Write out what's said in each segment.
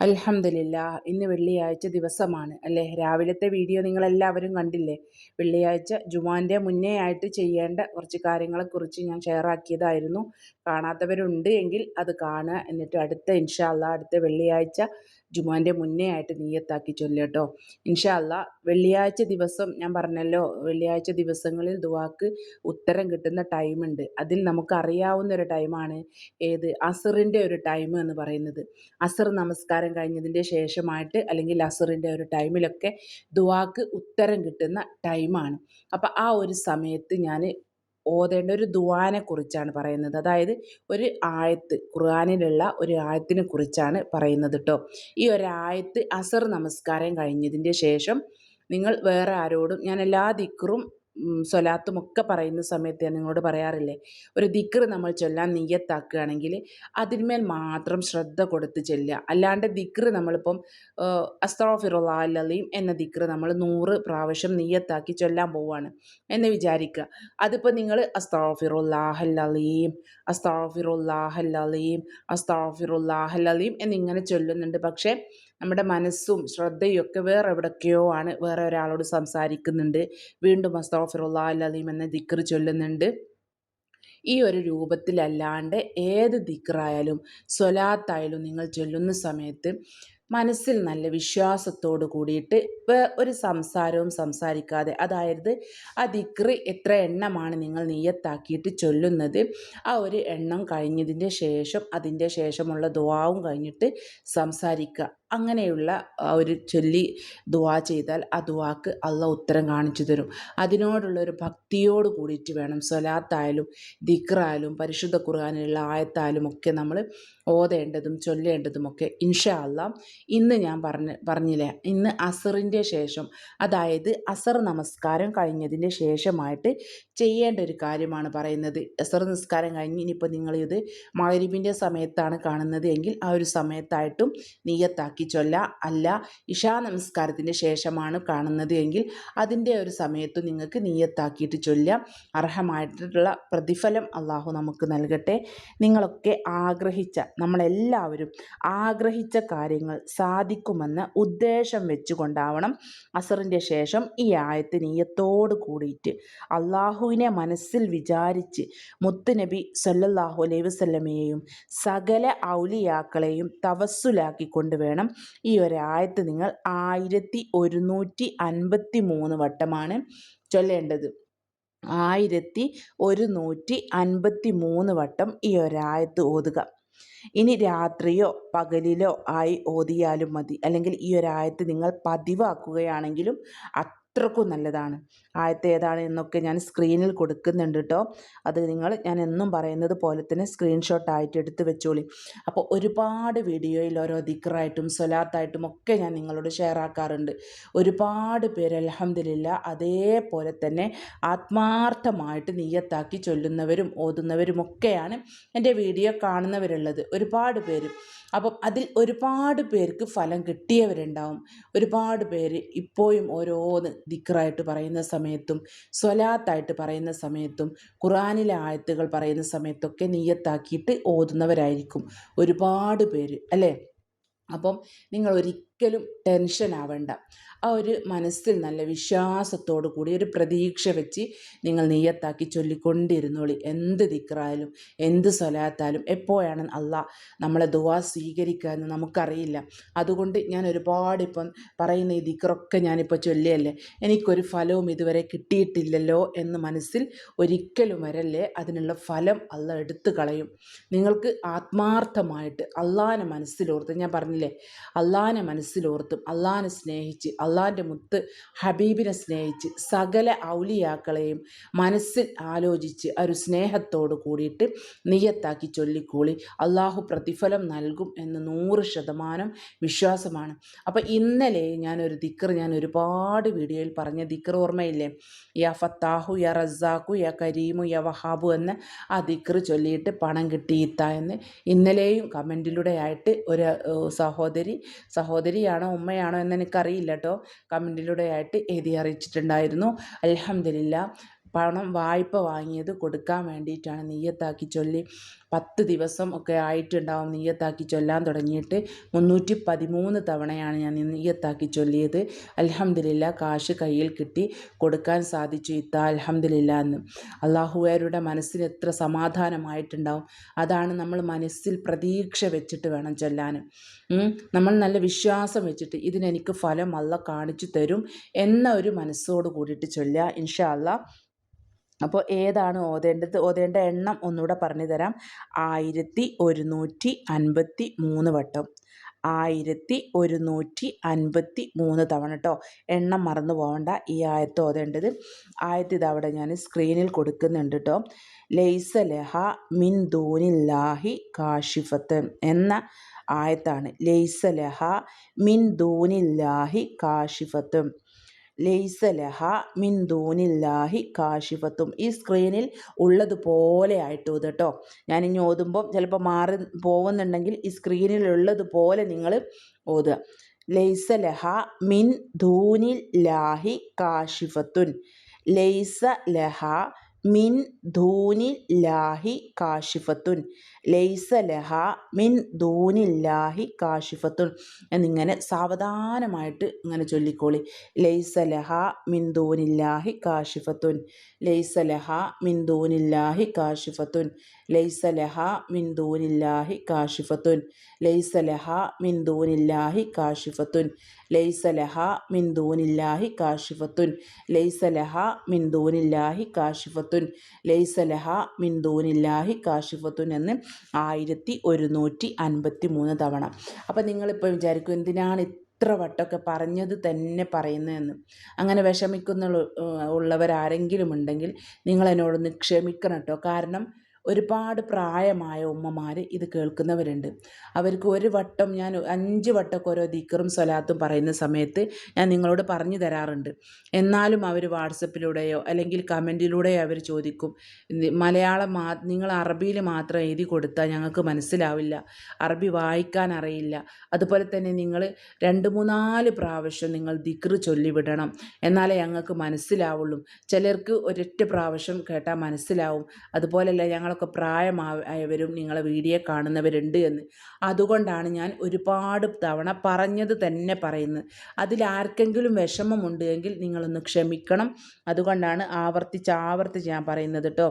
അൽഹംദുലില്ല ഇന്ന് വെള്ളിയാഴ്ച ദിവസമാണ് അല്ലേ? രാവിലത്തെ വീഡിയോ നിങ്ങളെല്ലാവരും കണ്ടില്ലേ? വെള്ളിയാഴ്ച ജുമാന്റെ മുന്നേ ആയിട്ട് ചെയ്യേണ്ട കുറച്ച് കാര്യങ്ങളെക്കുറിച്ച് ഞാൻ ഷെയർ ആക്കിയതായിരുന്നു. കാണാത്തവരുണ്ട് എങ്കിൽ അത് കാണുക. എന്നിട്ട് അടുത്ത ഇൻഷാല്ല അടുത്ത വെള്ളിയാഴ്ച ജുമാന്റെ മുന്നേ ആയിട്ട് നീയത്താക്കി ചൊല്ലുക ഇൻഷാ അല്ല വെള്ളിയാഴ്ച ദിവസം ഞാൻ പറഞ്ഞല്ലോ വെള്ളിയാഴ്ച ദിവസങ്ങളിൽ ദുവാക്ക് ഉത്തരം കിട്ടുന്ന ടൈമുണ്ട് അതിൽ നമുക്ക് അറിയാവുന്ന ഒരു ടൈമാണ് ഏത്? അസറിന്റെ ഒരു ടൈം എന്ന് പറയുന്നത്. അസർ നമസ്കാരം കഴിഞ്ഞതിന്റെ ശേഷമായിട്ട് അല്ലെങ്കിൽ അസറിന്റെ ഒരു ടൈമിലൊക്കെ ദുവാക്ക് ഉത്തരം കിട്ടുന്ന ടൈമാണ് അപ്പോൾ ആ ഒരു സമയത്ത് ഞാൻ ഓതേണ്ട ഒരു ദുവാനെ കുറിച്ചാണ് പറയുന്നത്. അതായത് ഒരു ആയത്ത് ഖുർആാനിലുള്ള ഒരു ആയത്തിനെ കുറിച്ചാണ് പറയുന്നത് കേട്ടോ ഈ ഒരായത്ത് അസർ നമസ്കാരം കഴിഞ്ഞതിന്റെ ശേഷം നിങ്ങൾ വേറെ ആരോടും ഞാൻ എല്ലാ ദിക്റും സ്വലാത്തും ഒക്കെ പറയുന്ന സമയത്ത് ഞാൻ നിങ്ങളോട് പറയാറില്ലേ ഒരു ദിക്കർ നമ്മൾ ചൊല്ലാൻ നീയത്താക്കുകയാണെങ്കിൽ അതിന്മേൽ മാത്രം ശ്രദ്ധ കൊടുത്ത് ചെല്ലുക. അല്ലാണ്ട് ദിക്കർ നമ്മളിപ്പം അസ്താഫിറുല്ലാലീം എന്ന ദിക്കർ നമ്മൾ നൂറ് പ്രാവശ്യം നീയത്താക്കി ചൊല്ലാൻ പോവുകയാണ് എന്ന് വിചാരിക്കുക. അതിപ്പോൾ നിങ്ങൾ അസ്തോഫിറുല്ലാഹല്ലീം അസ്താഫിറുല്ലാഹല്ലീം അസ്താഫിറുല്ലാഹല്ലീം എന്നിങ്ങനെ ചൊല്ലുന്നുണ്ട്. പക്ഷേ നമ്മുടെ മനസ്സും ശ്രദ്ധയും ഒക്കെ വേറെ എവിടൊക്കെയോ ആണ് വേറെ ഒരാളോട് സംസാരിക്കുന്നുണ്ട്. വീണ്ടും അസ്തോഫിറുല്ലാ അലീം എന്ന ദിക്കർ ചൊല്ലുന്നുണ്ട്. ഈ ഒരു രൂപത്തിലല്ലാണ്ട് ഏത് ദിക്റായാലും സ്വലാത്തായാലും നിങ്ങൾ ചൊല്ലുന്ന സമയത്ത് മനസ്സിൽ നല്ല വിശ്വാസത്തോട് കൂടിയിട്ട് ഒരു സംസാരവും സംസാരിക്കാതെ അതായത് ആ ദിക്റ് എത്ര എണ്ണമാണ് നിങ്ങൾ നീയത്താക്കിയിട്ട് ചൊല്ലുന്നത് ആ ഒരു എണ്ണം കഴിഞ്ഞതിന്റെ ശേഷം അതിന്റെ ശേഷമുള്ള ദുവാവും കഴിഞ്ഞിട്ട് സംസാരിക്കുക. അങ്ങനെയുള്ള ഒരു ചൊല്ലി ദുവാ ചെയ്താൽ ആ ദുവാക്ക് അള്ള ഉത്തരം കാണിച്ചു തരും. അതിനോടുള്ള ഒരു ഭക്തിയോട് കൂടിയിട്ട് വേണം സ്വലാത്തായാലും ദിക്റായാലും പരിശുദ്ധ ഖുർആാനിലുള്ള ആയത്തായാലും ഒക്കെ നമ്മൾ ഓതേണ്ടതും ചൊല്ലേണ്ടതുമൊക്കെ ഇൻഷാ അല്ല ഇന്ന് ഞാൻ പറഞ്ഞ പറഞ്ഞില്ലേ? ഇന്ന് അസറിന്റെ ശേഷം അതായത് അസർ നമസ്കാരം കഴിഞ്ഞതിന്റെ ശേഷമായിട്ട് ചെയ്യേണ്ട ഒരു കാര്യമാണ് പറയുന്നത്. അസർ നമസ്കാരം കഴിഞ്ഞ് ഇനിയിപ്പോൾ നിങ്ങളിത് മകരിബിന്റെ സമയത്താണ് കാണുന്നത് എങ്കിൽ ആ ഒരു സമയത്തായിട്ടും നീയത്താക്കി ചൊല്ല അല്ല ഇഷാ നമസ്കാരത്തിന്റെ ശേഷമാണ് കാണുന്നത് എങ്കിൽ അതിന്റെ ഒരു സമയത്ത് നിങ്ങൾക്ക് നീയത്താക്കിയിട്ട് ചൊല്ലാം അർഹമായിട്ടുള്ള പ്രതിഫലം അള്ളാഹു നമുക്ക് നൽകട്ടെ. നിങ്ങളൊക്കെ ആഗ്രഹിച്ച നമ്മളെല്ലാവരും ആഗ്രഹിച്ച കാര്യങ്ങൾ സാധിക്കുമെന്ന് ഉദ്ദേശം വെച്ചുകൊണ്ടാവണം അസറിന്റെ ശേഷം ഈ ആയത്ത് നീയത്തോട് കൂടിയിട്ട്. അള്ളാഹുവിനെ മനസ്സിൽ വിചാരിച്ച് മുത്തുനബി സല്ലല്ലാഹു അലൈഹി വസല്ലമയെയും സകല ഔലിയാക്കളെയും തവസ്സുലാക്കിക്കൊണ്ട് വേണം ഈ ഒരായത്ത് നിങ്ങൾ ആയിരത്തി ഒരുന്നൂറ്റി അൻപത്തി മൂന്ന് വട്ടമാണ് ചൊല്ലേണ്ടത്. ആയിരത്തി ഒരുന്നൂറ്റി അൻപത്തി മൂന്ന് വട്ടം ഈ ഒരായത്ത് ഓതുക. ഇനി രാത്രിയോ പകലിലോ ആയി ഓതിയാലും മതി. അല്ലെങ്കിൽ ഈ ആയത്ത് നിങ്ങൾ പതിവാക്കുകയാണെങ്കിലും അത്രക്കും നല്ലതാണ്. ആയത്ത് ഏതാണ് എന്നൊക്കെ ഞാൻ സ്ക്രീനിൽ കൊടുക്കുന്നുണ്ട് കേട്ടോ അത് നിങ്ങൾ ഞാൻ എന്നും പറയുന്നത് പോലെ തന്നെ സ്ക്രീൻഷോട്ട് ആയിട്ട് എടുത്ത് വെച്ചോളി. അപ്പോൾ ഒരുപാട് വീഡിയോയിൽ ഓരോ ദിക്കറായിട്ടും സൊലാത്തായിട്ടും ഒക്കെ ഞാൻ നിങ്ങളോട് ഷെയർ ആക്കാറുണ്ട്. ഒരുപാട് പേര് അലഹമില്ല അതേപോലെ തന്നെ ആത്മാർത്ഥമായിട്ട് നീയത്താക്കി ചൊല്ലുന്നവരും ഓതുന്നവരും ഒക്കെയാണ് എന്റെ വീഡിയോ കാണുന്നവരുള്ളത്. ഒരുപാട് പേര്. അപ്പം അതിൽ ഒരുപാട് പേർക്ക് ഫലം കിട്ടിയവരുണ്ടാവും. ഒരുപാട് പേര് ഇപ്പോഴും ഓരോന്ന് ദിക്റായിട്ട് പറയുന്ന സമയത്തും സ്വലാത്തായിട്ട് പറയുന്ന സമയത്തും ഖുറാനിലെ ആയത്തുകൾ പറയുന്ന സമയത്തൊക്കെ നീയത്താക്കിയിട്ട് ഓതുന്നവരായിരിക്കും ഒരുപാട് പേര് അല്ലേ? അപ്പം നിങ്ങൾ ഒരിക്കലും ടെൻഷൻ ആവേണ്ട ആ ഒരു മനസ്സിൽ നല്ല വിശ്വാസത്തോടു കൂടി ഒരു പ്രതീക്ഷ വെച്ച് നിങ്ങൾ നെയ്യത്താക്കി ചൊല്ലിക്കൊണ്ടിരുന്നോളി. എന്ത് ദിക്റായാലും എന്ത് സ്വലാത്താലും എപ്പോഴാണ് അല്ല നമ്മളെ ദുവാ സ്വീകരിക്കുക എന്ന് നമുക്കറിയില്ല. അതുകൊണ്ട് ഞാൻ ഒരുപാട് ഇപ്പം പറയുന്ന ഈ ദിക്റൊക്കെ ഞാനിപ്പോൾ ചൊല്ലിയല്ലേ എനിക്കൊരു ഫലവും ഇതുവരെ കിട്ടിയിട്ടില്ലല്ലോ എന്ന് മനസ്സിൽ ഒരിക്കലും വരല്ലേ അതിനുള്ള ഫലം അല്ല എടുത്തു കളയും. നിങ്ങൾക്ക് ആത്മാർത്ഥമായിട്ട് അള്ളാനെ മനസ്സിലോർത്ത് ഞാൻ പറഞ്ഞില്ലേ അള്ളാനെ മനസ്സിലോർത്തും അള്ളാനെ സ്നേഹിച്ച് അള്ളാന്റെ മുത്ത് ഹബീബിനെ സ്നേഹിച്ച് സകല ഔലിയാക്കളെയും മനസ്സിൽ ആലോചിച്ച് ഒരു സ്നേഹത്തോട് കൂടിയിട്ട് നിയത്താക്കി ചൊല്ലിക്കൂളി. അള്ളാഹു പ്രതിഫലം നൽകും എന്ന് നൂറ് ശതമാനം വിശ്വാസമാണ്. അപ്പോൾ ഇന്നലെ ഞാനൊരു ദിക്കർ ഞാൻ ഒരുപാട് വീഡിയോയിൽ പറഞ്ഞ ദിക്കർ ഓർമ്മയില്ലേ? യാ ഫത്താഹു യാ റസാഖു യാ കരീമു യാ വഹാബു എന്ന് ആ ദിക്കർ ചൊല്ലിയിട്ട് പണം കിട്ടിയിത്ത എന്ന് ഇന്നലെയും കമന്റിലൂടെ ആയിട്ട് ഒരു സഹോദരി സഹോദരിയാണോ ഉമ്മയാണോ എന്ന് എനിക്കറിയില്ല കേട്ടോ കമന്റിലൂടെ ആയിട്ട് എഴുതി അറിയിച്ചിട്ടുണ്ടായിരുന്നു. അലഹമില്ല പണം വായ്പ വാങ്ങിയത് കൊടുക്കാൻ വേണ്ടിയിട്ടാണ് നീയത്താക്കി ചൊല്ലി. പത്ത് ദിവസം ഒക്കെ ആയിട്ടുണ്ടാവും നീയത്താക്കി ചൊല്ലാൻ തുടങ്ങിയിട്ട് മുന്നൂറ്റി പതിമൂന്ന് തവണയാണ് ഞാൻ നീയത്താക്കി ചൊല്ലിയത്. അലഹമില്ല കാശ് കയ്യിൽ കിട്ടി കൊടുക്കാൻ സാധിച്ചു ഇത്ത അലഹമില്ല എന്ന്. അള്ളാഹുവാരുടെ മനസ്സിന് എത്ര സമാധാനമായിട്ടുണ്ടാവും. അതാണ് നമ്മൾ മനസ്സിൽ പ്രതീക്ഷ വെച്ചിട്ട് വേണം ചൊല്ലാൻ നമ്മൾ നല്ല വിശ്വാസം വെച്ചിട്ട് ഇതിനെനിക്ക് ഫലം അല്ല കാണിച്ചു തരും എന്ന ഒരു മനസ്സോട് കൂടിയിട്ട് ചൊല്ലുക. ഇൻഷാ അല്ലാ അപ്പോൾ ഏതാണ് ഓതേണ്ടത്? ഓതേണ്ട എണ്ണം ഒന്നുകൂടെ പറഞ്ഞു തരാം. ആയിരത്തി ഒരുന്നൂറ്റി അൻപത്തി മൂന്ന് വട്ടം. ആയിരത്തി ഒരുന്നൂറ്റി അൻപത്തി മൂന്ന് തവണ കേട്ടോ. എണ്ണം മറന്നു പോകണ്ട ഈ ആയത്ത് ഓതേണ്ടത്. ആയത്ത് ഇതവിടെ ഞാൻ സ്ക്രീനിൽ കൊടുക്കുന്നുണ്ട് കേട്ടോ. ലൈസ ലഹ മിൻ ദൂനില്ലാഹി കാഷിഫത്ത് എന്ന ആയത്താണ്. ലൈസ ലഹ മിൻ ദൂനില്ലാഹി കാഷിഫത്ത്. ലൈസ ലഹ മിൻ ദൂനില്ലാഹി കാഷിഫത്തും ഈ സ്ക്രീനിൽ ഉള്ളതുപോലെ ആയിട്ട് ഇത് കേട്ടോ ഇനി ഓതുമ്പോൾ ചിലപ്പോൾ മാറി പോകുന്നുണ്ടെങ്കിൽ ഈ സ്ക്രീനിൽ ഉള്ളതുപോലെ നിങ്ങൾ ഓതുക. ലൈസ ലഹ മിൻ ലാഹി കാഷിഫത്തുൻ ലൈസ ലഹ മിൻ ദൂനില്ലാഹി കാഷിഫത്തുൻ. ലൈസ ലഹ മിൻ ദൂനില്ലാഹി കാഷിഫത്തുൻ. എന്നിങ്ങനെ സാവധാനമായിട്ട് ഇങ്ങനെ ചൊല്ലിക്കോളി. ലൈസ ലഹ മിൻ ദൂനില്ലാഹി കാഷിഫത്തുൻ. ലൈസ ലഹ മിൻ ദൂനില്ലാഹി കാഷിഫത്തുൻ. ലൈസ ലഹ മിൻ ദൂനില്ലാഹി കാഷിഫത്തുൻ. ലൈസ ലഹ മിൻ ദൂനില്ലാഹി കാഷിഫത്തുൻ. ലൈസ മിന്ദൂനില്ലാഹി കാഷിഫത്തുൻ. ലൈസലഹ മിന്ദൂനില്ലാഹി കാഷിഫത്തുൻ. ലൈസലഹ മിന്ദൂനില്ലാഹി കാഷിഫത്തുൻ എന്ന് ആയിരത്തി ഒരുന്നൂറ്റി അൻപത്തി മൂന്ന് തവണ. അപ്പം നിങ്ങളിപ്പോൾ വിചാരിക്കും എന്തിനാണ് ഇത്ര വട്ടമൊക്കെ പറഞ്ഞത് തന്നെ പറയുന്നതെന്ന്. അങ്ങനെ വിഷമിക്കുന്ന ഉള്ളവരാരെങ്കിലും ഉണ്ടെങ്കിൽ നിങ്ങൾ എന്നോടൊന്ന് ക്ഷമിക്കണം കേട്ടോ. കാരണം ഒരുപാട് പ്രായമായ ഉമ്മമാർ ഇത് കേൾക്കുന്നവരുണ്ട്. അവർക്ക് ഒരു വട്ടം ഞാൻ അഞ്ച് വട്ടമൊക്കെ ഓരോ ദിക്കറും സ്വലാത്തും പറയുന്ന സമയത്ത് ഞാൻ നിങ്ങളോട് പറഞ്ഞു തരാറുണ്ട്. എന്നാലും അവർ വാട്സപ്പിലൂടെയോ അല്ലെങ്കിൽ കമന്റിലൂടെയോ അവർ ചോദിക്കും മലയാളം മാ നിങ്ങൾ അറബിയിൽ മാത്രം എഴുതി കൊടുത്താൽ ഞങ്ങൾക്ക് മനസ്സിലാവില്ല. അറബി വായിക്കാൻ അറിയില്ല. അതുപോലെ തന്നെ നിങ്ങൾ രണ്ട് മൂന്നാൽ പ്രാവശ്യം നിങ്ങൾ ദിക്ർ ചൊല്ലിവിടണം. എന്നാലേ ഞങ്ങൾക്ക് മനസ്സിലാവുള്ളൂ. ചിലർക്ക് ഒരൊറ്റ പ്രാവശ്യം കേട്ടാൽ മനസ്സിലാവും. അതുപോലെയല്ല ഞങ്ങൾ ഒക്കെ പ്രായമായവരും നിങ്ങളെ വീഡിയോ കാണുന്നവരുണ്ട് എന്ന്. അതുകൊണ്ടാണ് ഞാൻ ഒരുപാട് തവണ പറഞ്ഞത് തന്നെ പറയുന്നത്. അതിലാർക്കെങ്കിലും വിഷമമുണ്ട് എങ്കിൽ നിങ്ങളൊന്ന് ക്ഷമിക്കണം. അതുകൊണ്ടാണ് ആവർത്തിച്ച് ആവർത്തിച്ച് ഞാൻ പറയുന്നത് കേട്ടോ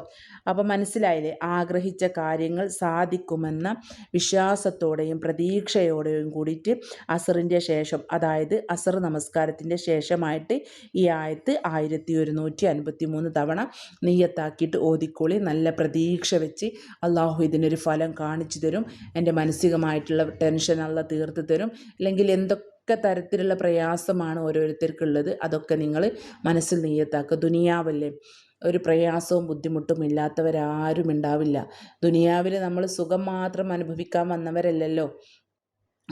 അപ്പോൾ മനസ്സിലായില്ലേ? ആഗ്രഹിച്ച കാര്യങ്ങൾ സാധിക്കുമെന്ന വിശ്വാസത്തോടെയും പ്രതീക്ഷയോടെയും കൂടിയിട്ട് അസറിന്റെ ശേഷം അതായത് അസർ നമസ്കാരത്തിന്റെ ശേഷമായിട്ട് ഈ ആയത്ത് ആയിരത്തി ഒരുന്നൂറ്റി അൻപത്തി മൂന്ന് തവണ നെയ്യത്താക്കിയിട്ട് ഓതിക്കോളി. നല്ല പ്രതീക്ഷ വെച്ച് അള്ളാഹു ഇതിനൊരു ഫലം കാണിച്ചു തരും. എന്റെ മാനസികമായിട്ടുള്ള ടെൻഷൻ അല്ല തീർത്ത് തരും. അല്ലെങ്കിൽ എന്തൊക്കെ തരത്തിലുള്ള പ്രയാസമാണ് ഓരോരുത്തർക്കുള്ളത് അതൊക്കെ നിങ്ങൾ മനസ്സിൽ നീയത്താക്കുക ദുനിയാവല്ലേ ഒരു പ്രയാസവും ബുദ്ധിമുട്ടും ഇല്ലാത്തവരാരും ഉണ്ടാവില്ല. ദുനിയാവിൽ നമ്മൾ സുഖം മാത്രം അനുഭവിക്കാൻ വന്നവരല്ലല്ലോ.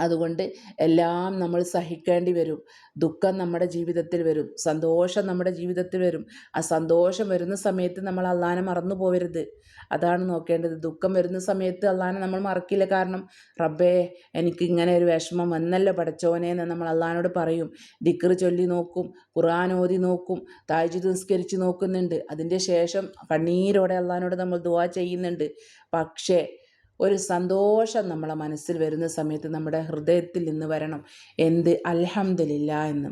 അതുകൊണ്ട് എല്ലാം നമ്മൾ സഹിക്കേണ്ടി വരും. ദുഃഖം നമ്മുടെ ജീവിതത്തിൽ വരും. സന്തോഷം നമ്മുടെ ജീവിതത്തിൽ വരും. ആ സന്തോഷം വരുന്ന സമയത്ത് നമ്മൾ അള്ളാനെ മറന്നു പോകരുത് അതാണ് നോക്കേണ്ടത്. ദുഃഖം വരുന്ന സമയത്ത് അള്ളാനെ നമ്മൾ മറക്കില്ല. കാരണം റബ്ബേ എനിക്ക് ഇങ്ങനെ ഒരു വിഷമം വന്നല്ലോ പഠിച്ചോനെ എന്ന് നമ്മൾ അള്ളഹാനോട് പറയും. ദിക്ർ ചൊല്ലി നോക്കും ഖുർആൻ ഓതി നോക്കും താഴ്ച നിസ്കരിച്ച് നോക്കുന്നുണ്ട്. അതിന്റെ ശേഷം കണ്ണീരോടെ അള്ളഹാനോട് നമ്മൾ ദുവാ ചെയ്യുന്നുണ്ട്. പക്ഷേ ഒരു സന്തോഷം നമ്മളെ മനസ്സിൽ വരുന്ന സമയത്ത് നമ്മുടെ ഹൃദയത്തിൽ നിന്ന് വരണം. എന്ത്? അൽഹംദുലില്ല എന്ന്.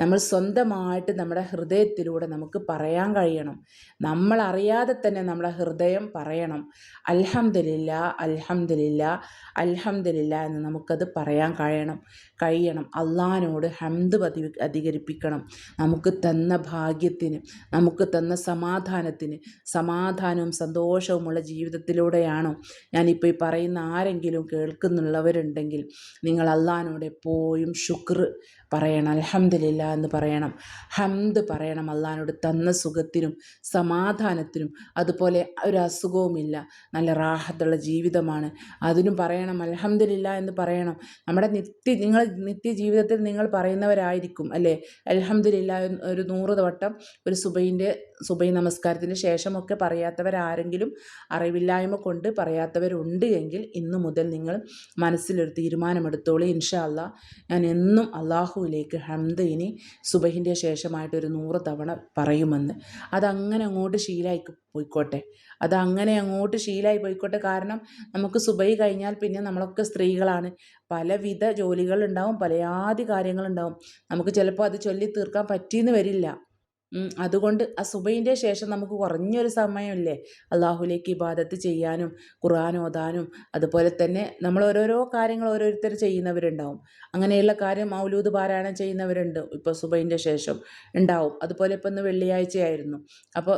നമ്മൾ സ്വന്തമായിട്ട് നമ്മുടെ ഹൃദയത്തിലൂടെ നമുക്ക് പറയാൻ കഴിയണം. നമ്മൾ അറിയാതെ തന്നെ നമ്മുടെ ഹൃദയം പറയണം. അൽഹംദുലില്ല അൽഹംദുലില്ല അൽഹംദുലില്ല എന്ന് നമുക്കത് പറയാൻ കഴിയണം. കഴിയണം. അള്ളഹാനോട് ഹംദ് പതി അധികരിപ്പിക്കണം. നമുക്ക് തന്ന ഭാഗ്യത്തിന് നമുക്ക് തന്ന സമാധാനത്തിന് സമാധാനവും സന്തോഷവുമുള്ള ജീവിതത്തിലൂടെയാണോ ഞാനിപ്പോൾ ഈ പറയുന്ന ആരെങ്കിലും കേൾക്കുന്നുള്ളവരുണ്ടെങ്കിൽ നിങ്ങൾ അള്ളഹാനോട് എപ്പോഴും ശുക്ർ പറയണം അലഹമില്ല എന്ന് പറയണം. ഹംദ് പറയണം അള്ളഹാനോട് തന്ന സുഖത്തിനും സമാധാനത്തിനും. അതുപോലെ ഒരു അസുഖവുമില്ല നല്ല റാഹത്തുള്ള ജീവിതമാണ്. അതിനും പറയണം അലഹമില്ല എന്ന് പറയണം. നമ്മുടെ നിത്യ നിങ്ങൾ നിത്യ ജീവിതത്തിൽ നിങ്ങൾ പറയുന്നവരായിരിക്കും അല്ലേ? അലഹമില്ല ഒരു നൂറ് വട്ടം ഒരു സുബൈന്റെ സുബൈ നമസ്കാരത്തിന് ശേഷമൊക്കെ പറയാത്തവരാരെങ്കിലും അറിവില്ലായ്മ കൊണ്ട് പറയാത്തവരുണ്ട് എങ്കിൽ ഇന്നു മുതൽ നിങ്ങൾ മനസ്സിലൊരു തീരുമാനമെടുത്തോളൂ. ഇൻഷാ അല്ലാ ഞാൻ എന്നും അള്ളാഹുവിലേക്ക് ഹംദ് ഇനി ശേഷമായിട്ട് ഒരു നൂറ് തവണ പറയുമെന്ന്. അതങ്ങനെ അങ്ങോട്ട് ശീലമായി പോയിക്കോട്ടെ. അത് അങ്ങനെ അങ്ങോട്ട് ശീലമായി പോയിക്കോട്ടെ. കാരണം നമുക്ക് സുബൈ കഴിഞ്ഞാൽ പിന്നെ നമ്മളൊക്കെ സ്ത്രീകളാണ്. പലവിധ ജോലികളുണ്ടാവും പലയാതി കാര്യങ്ങളുണ്ടാവും. നമുക്ക് ചിലപ്പോൾ അത് ചൊല്ലി തീർക്കാൻ പറ്റിയെന്ന് വരില്ല. അതുകൊണ്ട് ആ സുബൈന്റെ ശേഷം നമുക്ക് കുറഞ്ഞൊരു സമയമില്ലേ? അള്ളാഹുലേക്ക് ഇബാദത്ത് ചെയ്യാനും ഖുർആൻ ഓതാനും അതുപോലെ തന്നെ നമ്മൾ ഓരോരോ കാര്യങ്ങൾ ഓരോരുത്തർ ചെയ്യുന്നവരുണ്ടാവും. അങ്ങനെയുള്ള കാര്യം മൗലൂദ് പാരായണം ചെയ്യുന്നവരുണ്ട് ഇപ്പോൾ സുബൈന്റെ ശേഷം ഉണ്ടാവും. അതുപോലെ ഇപ്പം ഇന്ന് വെള്ളിയാഴ്ചയായിരുന്നു. അപ്പോൾ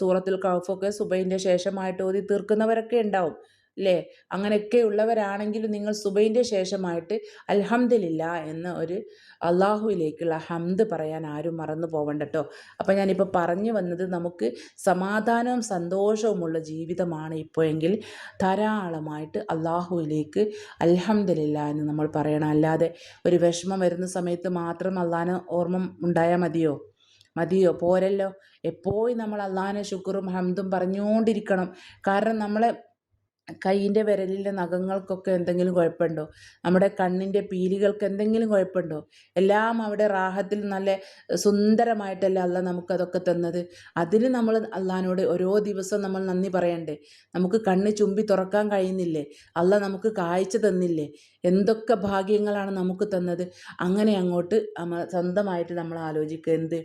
സൂറത്തുൽ കൗഫൊക്കെ സുബൈന്റെ ശേഷമായിട്ട് ഓതി തീർക്കുന്നവരൊക്കെ ഉണ്ടാവും. അല്ലേ അങ്ങനെയൊക്കെ ഉള്ളവരാണെങ്കിലും നിങ്ങൾ സുബൈന്റെ ശേഷമായിട്ട് അൽഹംദില്ല എന്ന ഒരു അള്ളാഹുവിലേക്കുള്ള ഹംദ് പറയാൻ ആരും മറന്നു പോവണ്ട കേട്ടോ അപ്പോൾ ഞാനിപ്പോൾ പറഞ്ഞു വന്നത് നമുക്ക് സമാധാനവും സന്തോഷവുമുള്ള ജീവിതമാണ് ഇപ്പോൾ എങ്കിൽ ധാരാളമായിട്ട് അള്ളാഹുവിലേക്ക് അൽഹംദില്ല എന്ന് നമ്മൾ പറയണം. അല്ലാതെ ഒരു വിഷമം വരുന്ന സമയത്ത് മാത്രം അള്ളാഹന് ഓർമ്മ ഉണ്ടായാൽ മതിയോ? മതിയോ? പോരല്ലോ. എപ്പോഴും നമ്മൾ അള്ളാഹിനെ ശുക്റും ഹംദും പറഞ്ഞുകൊണ്ടിരിക്കണം. കാരണം നമ്മളെ കൈയിന്റെ വിരലിലെ നഖങ്ങൾക്കൊക്കെ എന്തെങ്കിലും കുഴപ്പമുണ്ടോ? നമ്മുടെ കണ്ണിന്റെ പീലികൾക്ക് എന്തെങ്കിലും കുഴപ്പമുണ്ടോ? എല്ലാം അവിടെ റാഹത്തിൽ നല്ല സുന്ദരമായിട്ടല്ലേ അല്ല നമുക്കതൊക്കെ തന്നത്? അതിന് നമ്മൾ അള്ളഹാനോട് ഓരോ ദിവസവും നമ്മൾ നന്ദി പറയണ്ടേ? നമുക്ക് കണ്ണ് ചുമ്പി തുറക്കാൻ കഴിയുന്നില്ലേ? അല്ല നമുക്ക് കാഴ്ച തന്നില്ലേ? എന്തൊക്കെ ഭാഗ്യങ്ങളാണ് നമുക്ക് തന്നത്? അങ്ങനെ അങ്ങോട്ട് സ്വന്തമായിട്ട് നമ്മൾ ആലോചിക്കുക. എന്ത്?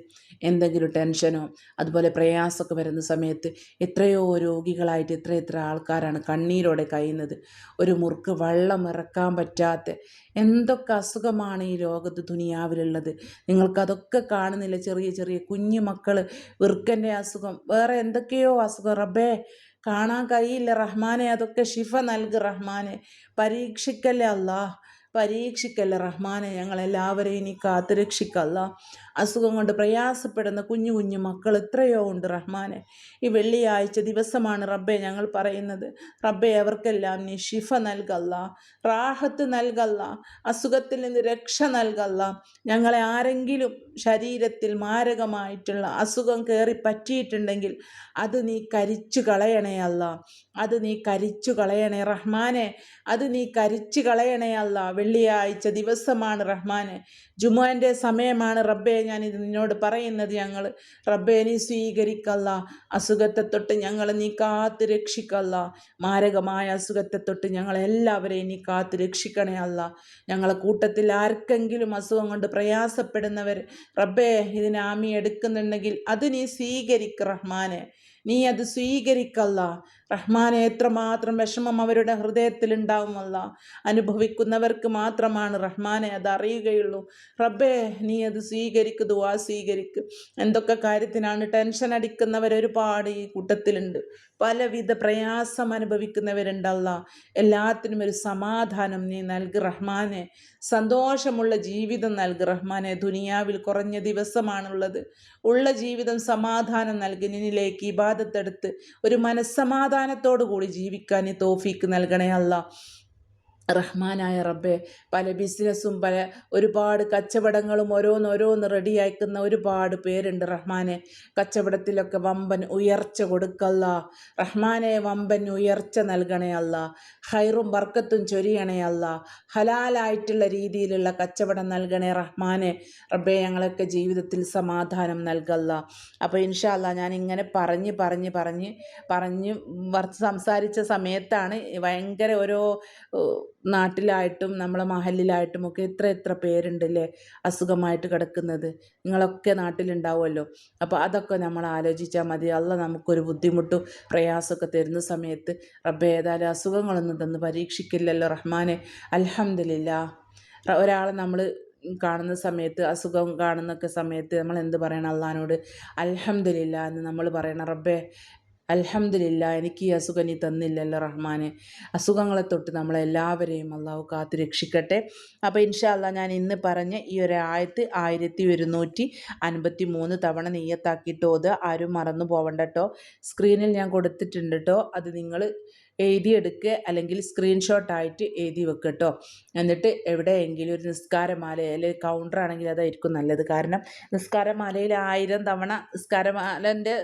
എന്തെങ്കിലും ടെൻഷനോ അതുപോലെ പ്രയാസമൊക്കെ വരുന്ന സമയത്ത് എത്രയോ രോഗികളായിട്ട് എത്ര എത്ര ആൾക്കാരാണ് കണ്ണീരോടെ കഴിയുന്നത്. ഒരു മുറുക്ക് വെള്ളം ഇറക്കാൻ പറ്റാത്ത എന്തൊക്കെ അസുഖമാണ് ഈ ലോകത്ത് ദുനിയാവിലുള്ളത്? നിങ്ങൾക്കതൊക്കെ കാണുന്നില്ല. ചെറിയ ചെറിയ കുഞ്ഞു മക്കൾ വിർക്കന്റെ അസുഖം വേറെ എന്തൊക്കെയോ അസുഖം. റബ്ബേ കാണാൻ കഴിയില്ല. റഹ്മാനെ അതൊക്കെ ഷിഫ നൽകു റഹ്മാനെ. പരീക്ഷിക്കല്ലേ അല്ലാ പരീക്ഷിക്കല്ലേ റഹ്മാനെ. ഞങ്ങളെല്ലാവരെയും ഇനി കാത്തുരക്ഷിക്കല്ല അസുഖം കൊണ്ട് പ്രയാസപ്പെടുന്ന കുഞ്ഞു കുഞ്ഞു മക്കൾ എത്രയോ ഉണ്ട് റഹ്മാനെ. ഈ വെള്ളിയാഴ്ച ദിവസമാണ് റബ്ബെ ഞങ്ങൾ പറയുന്നത്. റബ്ബെ അവർക്കെല്ലാം നീ ഷിഫ നൽകല്ല റാഹത്ത് നൽകല്ല അസുഖത്തിൽ നിന്ന് രക്ഷ നൽകല്ല. ഞങ്ങളെ ആരെങ്കിലും ശരീരത്തിൽ മാരകമായിട്ടുള്ള അസുഖം കയറി പറ്റിയിട്ടുണ്ടെങ്കിൽ അത് നീ കരിച്ചു കളയണേ അല്ല. അത് നീ കരിച്ചു കളയണേ റഹ്മാനെ. അത് നീ കരിച്ചു കളയണേ അല്ല. വെള്ളിയാഴ്ച ദിവസമാണ് റഹ്മാനെ. ജുമുഅന്റെ സമയമാണ് റബ്ബെ ഞാൻ ഇത് നിന്നോട് പറയുന്നത് ഞങ്ങൾ റബ്ബെ നീ സ്വീകരിക്കല്ല. അസുഖത്തെ തൊട്ട് ഞങ്ങൾ നീ കാത്ത് രക്ഷിക്കല്ല മാരകമായ അസുഖത്തെ തൊട്ട് ഞങ്ങളെല്ലാവരെയും നീ കാത്ത് രക്ഷിക്കണേ അല്ല. ഞങ്ങളെ കൂട്ടത്തിൽ ആർക്കെങ്കിലും അസുഖം കൊണ്ട് പ്രയാസപ്പെടുന്നവർ റബ്ബേ ഇതിന് ആമി എടുക്കുന്നുണ്ടെങ്കിൽ അത് നീ സ്വീകരിക്ക റഹ്മാനെ. നീ അത് സ്വീകരിക്കല്ല. റഹ്മാനെ എത്രമാത്രം വിഷമം അവരുടെ ഹൃദയത്തിലുണ്ടാവുമല്ല അനുഭവിക്കുന്നവർക്ക് മാത്രമാണ് റഹ്മാനെ അത് അറിയുകയുള്ളൂ. റബ്ബേ നീ അത് സ്വീകരിക്കു ദുവാ സ്വീകരിക്കു. എന്തൊക്കെ കാര്യത്തിനാണ് ടെൻഷൻ അടിക്കുന്നവർ ഒരുപാട് ഈ കൂട്ടത്തിലുണ്ട്. പലവിധ പ്രയാസം അനുഭവിക്കുന്നവരുണ്ടല്ല എല്ലാത്തിനും ഒരു സമാധാനം നീ നൽകി റഹ്മാനെ. സന്തോഷമുള്ള ജീവിതം നൽകി റഹ്മാനെ. ദുനിയാവിൽ കുറഞ്ഞ ദിവസമാണുള്ളത്. ഉള്ള ജീവിതം സമാധാനം നൽകി. നിന്നിലേക്ക് ഇബാദത്തെടുത്ത് ഒരു മനസ്സമാധാനത്തോടു കൂടി ജീവിക്കാൻ തോഫീക്ക് നൽകണേ അല്ല. റഹ്മാനായ റബ്ബെ പല ബിസിനസ്സും പല ഒരുപാട് കച്ചവടങ്ങളും ഓരോന്നോരോന്ന് റെഡിയാക്കുന്ന ഒരുപാട് പേരുണ്ട് റഹ്മാനെ. കച്ചവടത്തിലൊക്കെ വമ്പൻ ഉയർച്ച കൊടുക്കല്ല. റഹ്മാനെ വമ്പൻ ഉയർച്ച നൽകണേ അല്ല. ഹൈറും വർക്കത്തും ചൊരിയണേ അല്ല. ഹലാലായിട്ടുള്ള രീതിയിലുള്ള കച്ചവടം നൽകണേ റഹ്മാനെ. റബ്ബെ ഞങ്ങളൊക്കെ ജീവിതത്തിൽ സമാധാനം നൽകല്ല. അപ്പോൾ ഇൻഷാല്ല ഞാൻ ഇങ്ങനെ പറഞ്ഞ് പറഞ്ഞ് പറഞ്ഞ് പറഞ്ഞ് സംസാരിച്ച സമയത്താണ് ഭയങ്കര ഓരോ നാട്ടിലായിട്ടും നമ്മളെ മഹലിലായിട്ടും ഒക്കെ എത്ര എത്ര പേരുണ്ടല്ലേ അസുഖമായിട്ട് കിടക്കുന്നത്. നിങ്ങളൊക്കെ നാട്ടിലുണ്ടാവുമല്ലോ. അപ്പോൾ അതൊക്കെ നമ്മൾ ആലോചിച്ചാൽ മതി. അല്ല നമുക്കൊരു ബുദ്ധിമുട്ടും പ്രയാസമൊക്കെ തരുന്ന സമയത്ത് റബ്ബേ ഏതായാലും അസുഖങ്ങളൊന്നും തന്ന് പരീക്ഷിക്കില്ലല്ലോ റഹ്മാനെ. അലഹമില്ല ഒരാളെ നമ്മൾ കാണുന്ന സമയത്ത് അസുഖം കാണുന്നൊക്കെ സമയത്ത് നമ്മൾ എന്ത് പറയണം? അള്ളഹാനോട് അലഹമില്ല എന്ന് നമ്മൾ പറയണം. റബ്ബേ അൽഹംദില്ല എനിക്ക് ഈ അസുഖം നീ തന്നില്ലല്ലോ റഹ്മാനെ. അസുഖങ്ങളെ തൊട്ട് നമ്മളെല്ലാവരെയും അള്ളാഹു കാത്തു രക്ഷിക്കട്ടെ. അപ്പോൾ ഇൻഷാല്ല ഞാൻ ഇന്ന് പറഞ്ഞ ഈ ഒരു ആയത്ത് ആയിരത്തി ഒരുന്നൂറ്റി അൻപത്തി മൂന്ന് തവണ നെയ്യത്താക്കിയിട്ട് ഓത് ആരും മറന്നു പോവണ്ട കേട്ടോ സ്ക്രീനിൽ ഞാൻ കൊടുത്തിട്ടുണ്ട് കേട്ടോ അത് നിങ്ങൾ എഴുതിയെടുക്കുക അല്ലെങ്കിൽ സ്ക്രീൻഷോട്ടായിട്ട് എഴുതി വെക്കുക കേട്ടോ എന്നിട്ട് എവിടെയെങ്കിലും ഒരു നിസ്കാരമാല അല്ലെങ്കിൽ കൗണ്ടർ ആണെങ്കിൽ അതായിരിക്കും നല്ലത്. കാരണം നിസ്കാരമാലയിൽ ആയിരം തവണ നിസ്കാരമാലന്റെ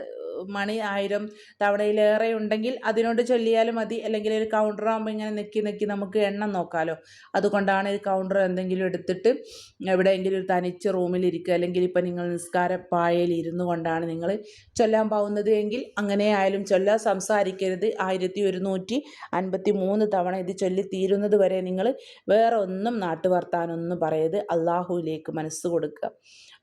മണി ആയിരം തവണയിലേറെ ഉണ്ടെങ്കിൽ അതിനോട് ചൊല്ലിയാലും മതി. അല്ലെങ്കിൽ ഒരു കൗണ്ടർ ആകുമ്പോൾ ഇങ്ങനെ നെക്കി നെക്കി നമുക്ക് എണ്ണം നോക്കാമല്ലോ അതുകൊണ്ടാണ് ഒരു കൗണ്ടർ എന്തെങ്കിലും എടുത്തിട്ട് എവിടെയെങ്കിലും ഒരു തനിച്ച് റൂമിലിരിക്കുക അല്ലെങ്കിൽ ഇപ്പം നിങ്ങൾ നിസ്കാര പായയിൽ ഇരുന്നു കൊണ്ടാണ് നിങ്ങൾ ചൊല്ലാൻ പോകുന്നത് എങ്കിൽ അങ്ങനെ ആയാലും ചൊല്ലാൻ സംസാരിക്കരുത്. ആയിരത്തി ഒരുന്നൂറ്റി അൻപത്തി മൂന്ന് തവണ ഇത് ചൊല്ലി തീരുന്നത് വരെ നിങ്ങൾ വേറെ ഒന്നും നാട്ടുവർത്താനൊന്നും പറയരുത്. അള്ളാഹുവിലേക്ക് മനസ്സ് കൊടുക്കുക.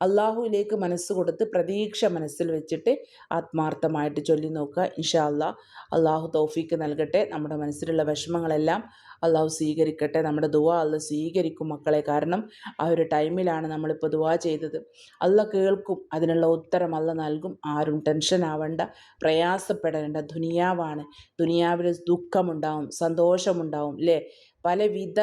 അള്ളാഹുവിലേക്ക് മനസ്സ് കൊടുത്ത് പ്രതീക്ഷ മനസ്സിൽ വെച്ചിട്ട് ആത്മാർത്ഥമായിട്ട് ചൊല്ലി നോക്കുക. ഇൻഷാ അല്ലാ അള്ളാഹു തൗഫീക്ക് നൽകട്ടെ. നമ്മുടെ മനസ്സിലുള്ള വിഷമങ്ങളെല്ലാം അള്ളാഹു സ്വീകരിക്കട്ടെ. നമ്മുടെ ദുവ അല്ല സ്വീകരിക്കും മക്കളെ. കാരണം ആ ഒരു ടൈമിലാണ് നമ്മളിപ്പോൾ ദുവ ചെയ്തത്. അല്ല കേൾക്കും. അതിനുള്ള ഉത്തരം അല്ല നൽകും. ആരും ടെൻഷൻ ആവണ്ട. പ്രയാസപ്പെടേണ്ട. ദുനിയാവാണ്. ദുനിയാവിൽ ദുഃഖമുണ്ടാവും. സന്തോഷമുണ്ടാവും. അല്ലേ പലവിധ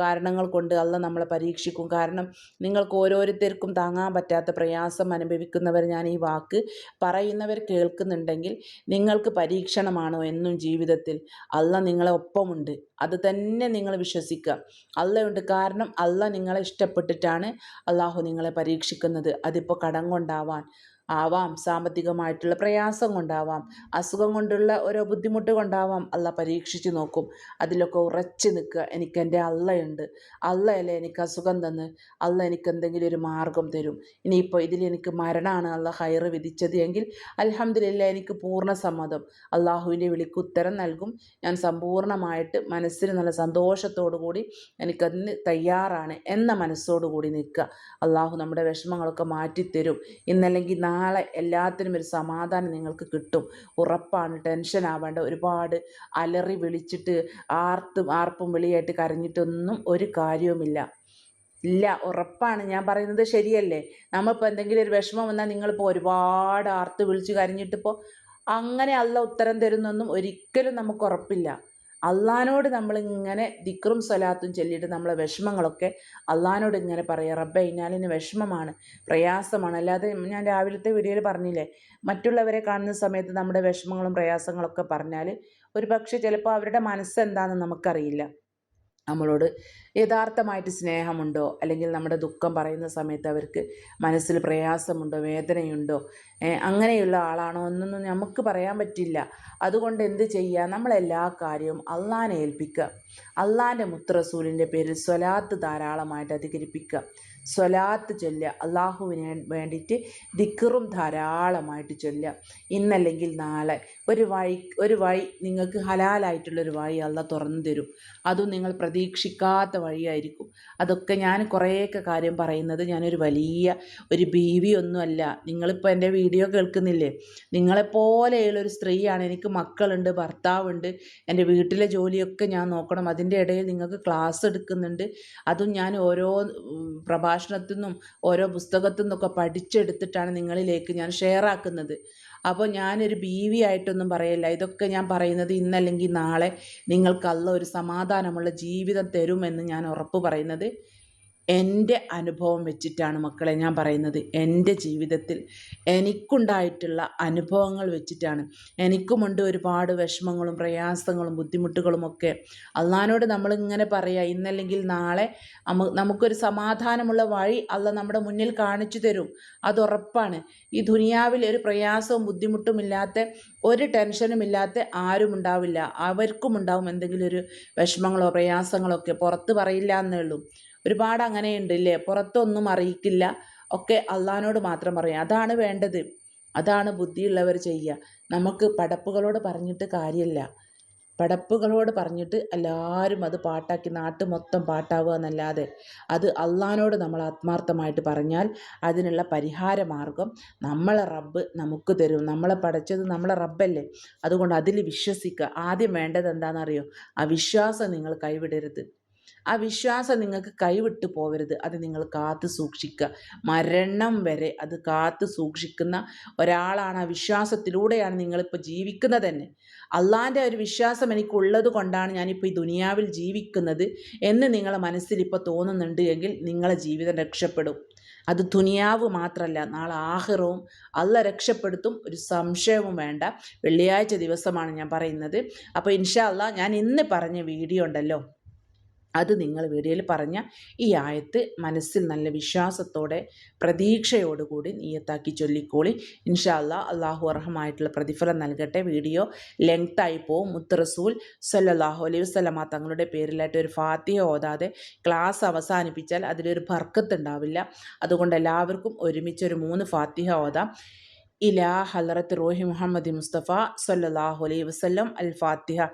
കാരണങ്ങൾ കൊണ്ട് അല്ല നമ്മളെ പരീക്ഷിക്കും. കാരണം നിങ്ങൾക്ക് ഓരോരുത്തർക്കും താങ്ങാൻ പറ്റാത്ത പ്രയാസം അനുഭവിക്കുന്നവർ ഞാൻ ഈ വാക്ക് പറയുന്നവർ കേൾക്കുന്നുണ്ടെങ്കിൽ നിങ്ങൾക്ക് പരീക്ഷണമാണോ എന്നും ജീവിതത്തിൽ. അല്ല നിങ്ങളെ ഒപ്പമുണ്ട്. അത് തന്നെ നിങ്ങൾ വിശ്വസിക്കുക. അല്ലയുണ്ട് കാരണം അല്ല നിങ്ങളെ ഇഷ്ടപ്പെട്ടിട്ടാണ് അള്ളാഹു നിങ്ങളെ പരീക്ഷിക്കുന്നത്. അതിപ്പോൾ കടം കൊണ്ടാവാൻ. ആവാം സാമ്പത്തികമായിട്ടുള്ള പ്രയാസം കൊണ്ടാവാം അസുഖം കൊണ്ടുള്ള ഓരോ ബുദ്ധിമുട്ട് കൊണ്ടാവാം അല്ല പരീക്ഷിച്ച് നോക്കും. അതിലൊക്കെ ഉറച്ചു നിൽക്കുക എനിക്ക് എന്റെ അള്ളയുണ്ട് അള്ളയല്ലേ എനിക്ക് അസുഖം തന്ന് അള്ള എനിക്ക് എന്തെങ്കിലും ഒരു മാർഗം തരും. ഇനിയിപ്പോൾ ഇതിൽ എനിക്ക് മരണമാണ് അല്ല ഹയർ വിധിച്ചത് എങ്കിൽ അലഹമില്ല എനിക്ക് പൂർണ സമ്മതം. അള്ളാഹുവിന്റെ വിളിക്ക് ഉത്തരം നൽകും. ഞാൻ സമ്പൂർണമായിട്ട് മനസ്സിന് നല്ല സന്തോഷത്തോടു കൂടി എനിക്കതിന് തയ്യാറാണ് എന്ന മനസ്സോടു കൂടി നിൽക്കുക. അള്ളാഹു നമ്മുടെ വിഷമങ്ങളൊക്കെ മാറ്റിത്തരും. ഇന്നല്ലെങ്കിൽ നാളെ എല്ലാത്തിനും ഒരു സമാധാനം നിങ്ങൾക്ക് കിട്ടും. ഉറപ്പാണ് ടെൻഷൻ ആവേണ്ട. ഒരുപാട് അലറി വിളിച്ചിട്ട് ആർത്തും ആർപ്പും വിളിയായിട്ട് കരഞ്ഞിട്ടൊന്നും ഒരു കാര്യവുമില്ല. ഇല്ല ഉറപ്പാണ്. ഞാൻ പറയുന്നത് ശരിയല്ലേ? നമ്മളിപ്പോൾ എന്തെങ്കിലും ഒരു വിഷമം വന്നാൽ നിങ്ങളിപ്പോൾ ഒരുപാട് ആർത്ത് വിളിച്ച് കരഞ്ഞിട്ടിപ്പോൾ അങ്ങനെ അല്ല ഉത്തരം തരുന്നൊന്നും ഒരിക്കലും നമുക്ക് ഉറപ്പില്ല. അള്ളഹാനോട് നമ്മളിങ്ങനെ ദിക്റും സ്വലാത്തും ചൊല്ലിയിട്ട് നമ്മളെ വിഷമങ്ങളൊക്കെ അള്ളഹാനോട് ഇങ്ങനെ പറയുക റബ്ബെ ഇന്നാലിന് വിഷമമാണ് പ്രയാസമാണ്. അല്ലാതെ ഞാൻ രാവിലത്തെ വീഡിയോയിൽ പറഞ്ഞില്ലേ മറ്റുള്ളവരെ കാണുന്ന സമയത്ത് നമ്മുടെ വിഷമങ്ങളും പ്രയാസങ്ങളൊക്കെ പറഞ്ഞാൽ ഒരു പക്ഷേ ചിലപ്പോൾ അവരുടെ മനസ്സെന്താണെന്ന് നമുക്കറിയില്ല. നമ്മളോട് യഥാർത്ഥമായിട്ട് സ്നേഹമുണ്ടോ? അല്ലെങ്കിൽ നമ്മുടെ ദുഃഖം പറയുന്ന സമയത്ത് അവർക്ക് മനസ്സിൽ പ്രയാസമുണ്ടോ? വേദനയുണ്ടോ? അങ്ങനെയുള്ള ആളാണോ എന്നൊന്നും നമുക്ക് പറയാൻ പറ്റില്ല. അതുകൊണ്ട് എന്ത് ചെയ്യുക നമ്മളെല്ലാ കാര്യവും അള്ളാനെ ഏൽപ്പിക്കുക. അള്ളാന്റെ മുത്തറസൂലിന്റെ പേരിൽ സ്വലാത്ത് ധാരാളമായിട്ട് അധികരിപ്പിക്കുക. സ്വലാത്ത് ചൊല്ലുക. അള്ളാഹുവിന് വേണ്ടിയിട്ട് ദിക്കറും ധാരാളമായിട്ട് ചൊല്ലുക. ഇന്നല്ലെങ്കിൽ നാളെ. ഒരു വഴി ഒരു വഴി നിങ്ങൾക്ക് ഹലാലായിട്ടുള്ളൊരു വഴി അല്ല തുറന്നു തരും അതും നിങ്ങൾ പ്രതീക്ഷിക്കാത്ത വഴിയായിരിക്കും. അതൊക്കെ ഞാൻ കുറേയൊക്കെ കാര്യം പറയുന്നത് ഞാനൊരു വലിയ ഒരു ബീവി ഒന്നുമല്ല. നിങ്ങളിപ്പോൾ എന്റെ വീഡിയോ കേൾക്കുന്നില്ലേ? നിങ്ങളെപ്പോലെയുള്ളൊരു സ്ത്രീയാണ്. എനിക്ക് മക്കളുണ്ട് ഭർത്താവുണ്ട്. എന്റെ വീട്ടിലെ ജോലിയൊക്കെ ഞാൻ നോക്കണം. അതിന്റെ ഇടയിൽ നിങ്ങൾക്ക് ക്ലാസ് എടുക്കുന്നുണ്ട്. അതും ഞാൻ ഓരോ പ്രഭാഷണത്തിൽ നിന്നും ഓരോ പുസ്തകത്തിൽ നിന്നൊക്കെ പഠിച്ചെടുത്തിട്ടാണ് നിങ്ങളിലേക്ക് ഞാൻ ഷെയർ ആക്കുന്നത് അപ്പോൾ ഞാനൊരു ബീവി ആയിട്ടൊന്നും പറയില്ല. ഇതൊക്കെ ഞാൻ പറയുന്നത് ഇന്നല്ലെങ്കിൽ നാളെ നിങ്ങൾക്ക് ഒരു സമാധാനമുള്ള ജീവിതം തരുമെന്ന് ഞാൻ ഉറപ്പ് പറയുന്നത്. എന്റെ അനുഭവം വെച്ചിട്ടാണ് മക്കളെ ഞാൻ പറയുന്നത്. എന്റെ ജീവിതത്തിൽ എനിക്കുണ്ടായിട്ടുള്ള അനുഭവങ്ങൾ വെച്ചിട്ടാണ്. എനിക്കുമുണ്ട് ഒരുപാട് വിഷമങ്ങളും പ്രയാസങ്ങളും ബുദ്ധിമുട്ടുകളും ഒക്കെ അള്ളഹാനോട് നമ്മളിങ്ങനെ പറയുക ഇന്നല്ലെങ്കിൽ നാളെ നമുക്കൊരു സമാധാനമുള്ള വഴി അല്ല നമ്മുടെ മുന്നിൽ കാണിച്ചു തരും. അതുറപ്പാണ്. ഈ ദുനിയാവിൽ ഒരു പ്രയാസവും ബുദ്ധിമുട്ടും ഇല്ലാത്ത ഒരു ടെൻഷനും ഇല്ലാത്ത ആരും ഉണ്ടാവില്ല. അവർക്കും ഉണ്ടാവും എന്തെങ്കിലും ഒരു വിഷമങ്ങളോ പ്രയാസങ്ങളോ ഒക്കെ പുറത്ത് പറയില്ല എന്നേ ഉള്ളൂ. ഒരുപാട് അങ്ങനെയുണ്ട് ഇല്ലേ പുറത്തൊന്നും അറിയിക്കില്ല. ഒക്കെ അള്ളഹാനോട് മാത്രം പറയാം. അതാണ് വേണ്ടത്. അതാണ് ബുദ്ധിയുള്ളവർ ചെയ്യുക. നമുക്ക് പടപ്പുകളോട് പറഞ്ഞിട്ട് കാര്യമില്ല. പടപ്പുകളോട് പറഞ്ഞിട്ട് എല്ലാവരും അത് പാട്ടാക്കി നാട്ട് മൊത്തം പാട്ടാവുക എന്നല്ലാതെ അത് അള്ളഹാനോട് നമ്മൾ ആത്മാർത്ഥമായിട്ട് പറഞ്ഞാൽ അതിനുള്ള പരിഹാര മാർഗം നമ്മളെ റബ്ബ് നമുക്ക് തരും. നമ്മളെ പഠിച്ചത് നമ്മളെ റബ്ബല്ലേ. അതുകൊണ്ട് അതിൽ വിശ്വസിക്കുക. ആദ്യം വേണ്ടത് എന്താണെന്നറിയോ? ആ വിശ്വാസം നിങ്ങൾ കൈവിടരുത്. ആ വിശ്വാസം നിങ്ങൾക്ക് കൈവിട്ട് പോകരുത് അത് നിങ്ങൾ കാത്തു സൂക്ഷിക്കുക. മരണം വരെ അത് കാത്തു സൂക്ഷിക്കുന്ന ഒരാളാണ് ആ വിശ്വാസത്തിലൂടെയാണ് നിങ്ങളിപ്പോൾ ജീവിക്കുന്നത് തന്നെ. അള്ളാന്റെ ഒരു വിശ്വാസം എനിക്കുള്ളത് കൊണ്ടാണ് ഞാനിപ്പോൾ ഈ ദുനിയാവിൽ ജീവിക്കുന്നത് എന്ന് നിങ്ങളെ മനസ്സിൽ ഇപ്പോൾ തോന്നുന്നുണ്ട് എങ്കിൽ നിങ്ങളെ ജീവിതം രക്ഷപ്പെടും. അത് ദുനിയാവ് മാത്രമല്ല നാളെ ആഹ്റവും അല്ല രക്ഷപ്പെടുത്തും. ഒരു സംശയവും വേണ്ട. വെള്ളിയാഴ്ച ദിവസമാണ് ഞാൻ പറയുന്നത്. അപ്പോൾ ഇൻഷാ അല്ല ഞാൻ ഇന്ന് പറഞ്ഞ വീഡിയോ ഉണ്ടല്ലോ. അത് നിങ്ങൾ വീഡിയോയിൽ പറഞ്ഞ ഈ ആയത്ത് മനസ്സിൽ നല്ല വിശ്വാസത്തോടെ പ്രതീക്ഷയോടുകൂടി നീയത്താക്കി ചൊല്ലിക്കോളി. ഇൻഷാല്ല അള്ളാഹു അർഹമായിട്ടുള്ള പ്രതിഫലം നൽകട്ടെ. വീഡിയോ ലെങ്തായി പോവും. മുത്ത് റസൂൽ സല്ലാഹു അലൈഹി വസ്ലമ തങ്ങളുടെ പേരിലായിട്ട് ഒരു ഫാത്തിഹ ഓതാതെ ക്ലാസ് അവസാനിപ്പിച്ചാൽ അതിലൊരു ബർക്കത്ത് ഉണ്ടാവില്ല. അതുകൊണ്ട് എല്ലാവർക്കും ഒരുമിച്ച് ഒരു മൂന്ന് ഫാത്തിഹ ഓതാം. ഇല ഹലറത്ത് റോഹി മുഹമ്മദ് മുസ്തഫ സല്ലാഹു അലൈ വസ്ലം അൽ ഫാത്തിഹ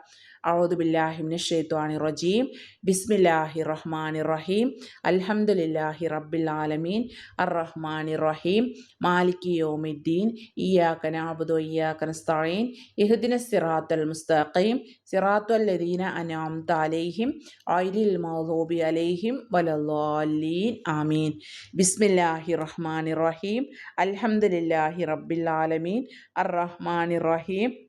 അറോദുബില്ലാഹിമിന് ഷെയ്ത്വാണി റജീം. ബിസ്മില്ലാഹി റഹ്മാനി റഹീം. അൽഹംദുലില്ലാഹി റബ്ബിൽ ആലമീൻ. അർ റഹ്മാനി റഹീം. മാലിക് യോമിദ്ദീൻ. ഇയാക്ക നാബുദോ ഇയാക്ക നസ്തഈൻ. ഇഹുദിന സിറാത്തൽ മുസ്തഖീം. സിറാത്തു അല്ലദീന അനാം താലേഹിം ഐലിൽ മൗലൂബി അലൈഹിം. വലല്ലാലീൻ ആമീൻ. ബിസ്മില്ലാഹി റഹ്മാനി റഹീം. അൽഹംദുലില്ലാഹി റബ്ബിൽ العالمين الرحمن الرحيم.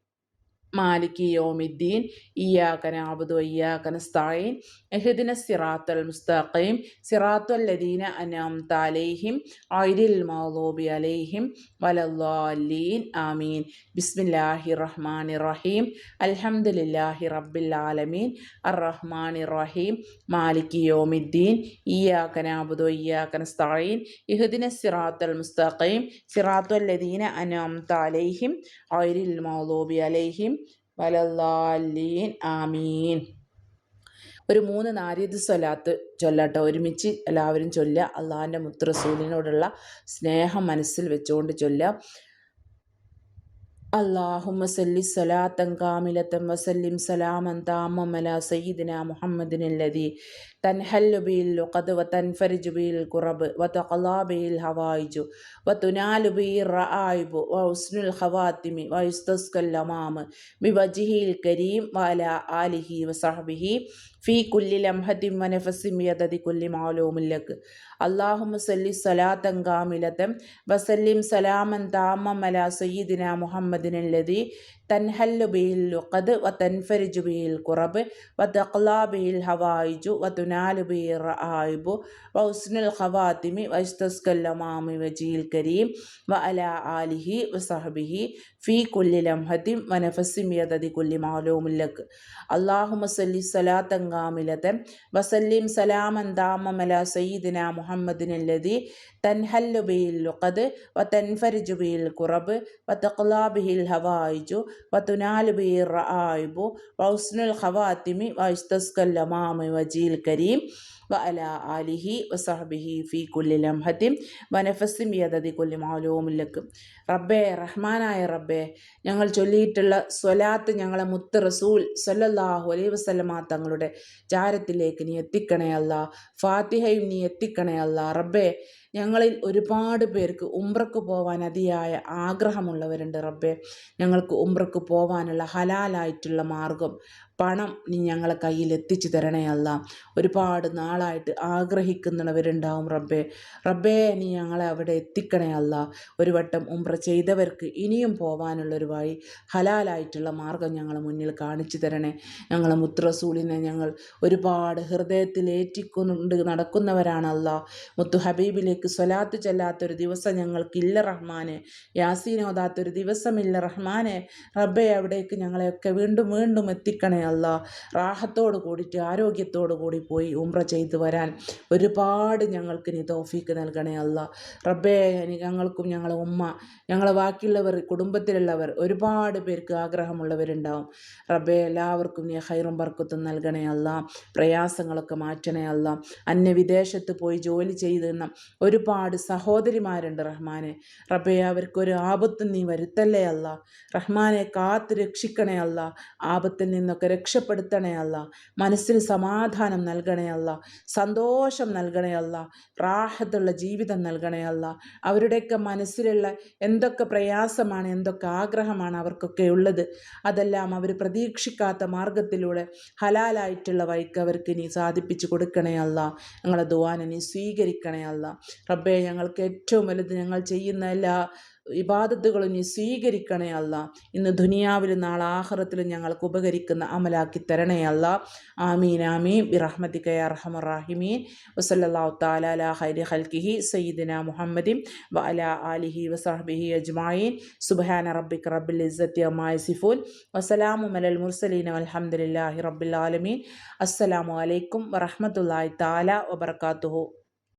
മാലിക്കി യോമിദ്ദീൻ ഇയാക്കന ആബുദു ഇയാക്കന സ്ഥായിൻ എഹദിന സിറാത്തൽ മുസ്തഖീം സിറാത്തൽ ലദീന അനാം താലേഹിം ഐരിൽ മൗലൂബി അലേഹിം വലല്ലാലീൻ ആമീൻ. ബിസ്മില്ലാഹി റഹ്മാൻ റഹീം അൽഹംദുലില്ലാഹി റബ്ബിൽ ആലമീൻ അർ റഹ്മാൻ റഹീം മാലിക്കി യോമിദ്ദീൻ ഇയാക്കന ആബുദു ഇയാക്കന സ്ഥായിൻ ഇഹദിന സിറാത്തൽ മുസ്തഖീം സിറാത്തൽ ലദീന അനാം താലേഹിം ഐരിൽ അലൈഹിം അലേഹിം വലല്ലാലീൻ ആമീൻ ഒരു മൂന്ന് നാരിയത് സ്വലാത്ത് ചൊല്ലട്ടോ ഒരുമിച്ച് എല്ലാവരും ചൊല്ലുക അള്ളാഹിൻ്റെ മുത്രസൂലിനോടുള്ള സ്നേഹം മനസ്സിൽ വെച്ചുകൊണ്ട് ചൊല്ലുക اللهم صل صلاة كاملة وسلم سلاما تاما على سيدنا محمد الذي തൻഹല്ലു ബിയിൽ ലുഖദ് വ തൻഫരിജു ബിയിൽ കുറബ് വ തഖലാ ബിയിൽ ഹവായിജു വ തുനാലു ബിയിൽ റആയിബു വ ഉസ്നുൽ ഖവാത്തിമി വ യുസ്തസ്കൽ അമാമ് ബി വജിഹിൽ കരീം വ അലാ ആലിഹി വ സഹബിഹി ഫീ കുല്ലി ലംഹത്തിൻ വ നഫസിൻ ബിയദദി കുല്ലി മാലൂമിൻ ലക്ക് അല്ലാഹുമ്മ സല്ലി സലാത്തൻ കാമിലത്തൻ വസല്ലിം സലാമൻ താമം അലാ സയ്യിദിന മുഹമ്മദിനല്ലദി തൻഹല്ലു ബിഹിൽ ലുഖദ് വ തൻഫരിജു ബിഹിൽ കുറബ് വ തഖ്ലാ ബിഹിൽ ഹവായിജു വ തുനാലു ബിഹിൽ റഹായിബു വ ഉസ്നുൽ ഖവാത്തിമി വ ഇസ്തസ്കല്ലമാമി വജീൽ കരീം വ അല ആലിഹി വ സഹബിഹി ഫി കുല്ലി ലംഹത്തിം വ നഫസിം യദതി കുല്ലി മാലൂമുല്ലക്ക് അള്ളാഹുമ സല്ലി സലാത്തൻ കാമിലതൻ വസല്ലിം സലാമൻ ദാമം അല സയ്യിദിന മുഹമ്മദിനല്ലതി തൻഹല്ലു ലുഖദ് വ തൻഫരിജു കുറബ് വ തഖ്ലാ ഹവായിജു പത്തുനാല് ബീർ ആയിബു. വൗസ്നുൽ ഖവാത്തിമി വൈസ്തസ്കല്ലമാമി വജീൽ കരീം. വ അല ആലിഹി വസഹബിഹി ഫി കുല്ലി ലംഹത്തിം. വനഫസിം യദതി കുല്ലി മാലോമില്ലക്കും റബ്ബേ റഹ്മാനായ റബ്ബേ ഞങ്ങൾ ചൊല്ലിയിട്ടുള്ള സ്വലാത്ത് ഞങ്ങളെ മുത്ത് റസൂൽ സൊല്ലാഹു അലൈ വസ്ലമാ തങ്ങളുടെ ചാരത്തിലേക്ക് നീ എത്തിക്കണേ അല്ല ഫാത്തിഹയും നീ എത്തിക്കണേ അല്ല റബ്ബേ ഞങ്ങളിൽ ഒരുപാട് പേർക്ക് ഉംറക്ക് പോവാൻ അതിയായ ആഗ്രഹമുള്ളവരുണ്ട് റബ്ബെ. ഞങ്ങൾക്ക് ഉംറക്ക് പോവാനുള്ള ഹലാലായിട്ടുള്ള മാർഗം പണം നീ ഞങ്ങളെ കയ്യിൽ എത്തിച്ചു തരണേ അല്ല. ഒരുപാട് നാളായിട്ട് ആഗ്രഹിക്കുന്നവരുണ്ടാവും റബ്ബേ. റബ്ബേ നീ ഞങ്ങളെ അവിടെ എത്തിക്കണേ അല്ല. ഒരു വട്ടം ഉംറ ചെയ്തവർക്ക് ഇനിയും പോകാനുള്ളൊരു വഴി ഹലാലായിട്ടുള്ള മാർഗം ഞങ്ങളെ മുന്നിൽ കാണിച്ചു തരണേ. ഞങ്ങളെ മുത്രസൂലിനെ ഞങ്ങൾ ഒരുപാട് ഹൃദയത്തിൽ ഏറ്റിക്കൊണ്ട് നടക്കുന്നവരാണല്ല മുത്തു ഹബീബിലേക്ക് സ്വലാത്ത് ചെല്ലാത്തൊരു ദിവസം ഞങ്ങൾക്കില്ല റഹ്മാനെ. യാസീനോദാത്തൊരു ദിവസമില്ല റഹ്മാനെ. റബ്ബെ അവിടേക്ക് ഞങ്ങളെയൊക്കെ വീണ്ടും വീണ്ടും എത്തിക്കണേ അല്ല റാഹത്തോട് കൂടിയിട്ട് ആരോഗ്യത്തോടു കൂടി പോയി ഉംറ ചെയ്തു വരാൻ ഒരുപാട് ഞങ്ങൾക്ക് നീ തോഫീക്ക് നൽകണേ അല്ല റബ്ബേ ഞങ്ങൾക്കും ഞങ്ങളെ ഉമ്മ ഞങ്ങളെ ബാക്കിയുള്ളവർ കുടുംബത്തിലുള്ളവർ ഒരുപാട് പേർക്ക് ആഗ്രഹമുള്ളവരുണ്ടാവും. റബ്ബേ എല്ലാവർക്കും നീ ഹൈറും ബർക്കത്തും നൽകണേ അല്ല പ്രയാസങ്ങളൊക്കെ മാറ്റണേ അല്ല അന്യ വിദേശത്ത് പോയി ജോലി ചെയ്തുന്ന ഒരുപാട് സഹോദരിമാരുണ്ട് റഹ്മാനെ. റബ്ബേ അവർക്കൊരു ആപത്തും നീ വരുത്തല്ലേ അല്ല റഹ്മാനെ കാത്ത് രക്ഷിക്കണേ അല്ല ആപത്തിൽ നിന്നൊക്കെ രക്ഷപ്പെടുത്തണേ അല്ല. മനസ്സിന് സമാധാനം നൽകണേ സന്തോഷം നൽകണേ റാഹത്തുള്ള ജീവിതം നൽകണേ അവരുടെയൊക്കെ മനസ്സിലുള്ള എന്തൊക്കെ പ്രയാസമാണ് എന്തൊക്കെ ആഗ്രഹമാണ് അവർക്കൊക്കെ ഉള്ളത് അതെല്ലാം അവർ പ്രതീക്ഷിക്കാത്ത മാർഗത്തിലൂടെ ഹലാലായിട്ടുള്ള വഴിക്ക് അവർക്ക് നീ സാധിപ്പിച്ചു കൊടുക്കണേ അല്ല. ഞങ്ങളെ ദുവാനെ നീ സ്വീകരിക്കണേ റബ്ബേ ഞങ്ങൾക്ക് ഏറ്റവും വലുത് ഞങ്ങൾ ചെയ്യുന്ന എല്ലാ ഇബാദത്തുകളും നീ സ്വീകരിക്കണേ അല്ല. ഇന്ന് ദുനിയാവിലും നാളെ ആഹ്റത്തിലും ഞങ്ങൾക്ക് ഉപകരിക്കുന്ന അമലാക്കി തരണേ അല്ല. ആമീൻ ആമീൻ. ബിറഹ്മത്തിക യാ റഹമുറാഹിമീൻ വസല്ലല്ലാഹു തആല അലാ ഖൈരി ഖൽഖിഹി സയ്യിദിന മുഹമ്മദിൻ വ ആലിഹി വസഹ്ബിഹി അജ്മഈൻ. സുബ്ഹാന റബ്ബിക റബ്ബിൽ ഇസ്സത്തി അമ്മായി യസിഫൂൻ. വസലാമു മലൽ മുർസലീൻ അലഹമുല്ലാഹി റബ്ബിൽ ആലമീൻ. അസ്സലാമു അലൈക്കും വറഹ്മത്തുള്ളാഹി തആല വബറകാതുഹു.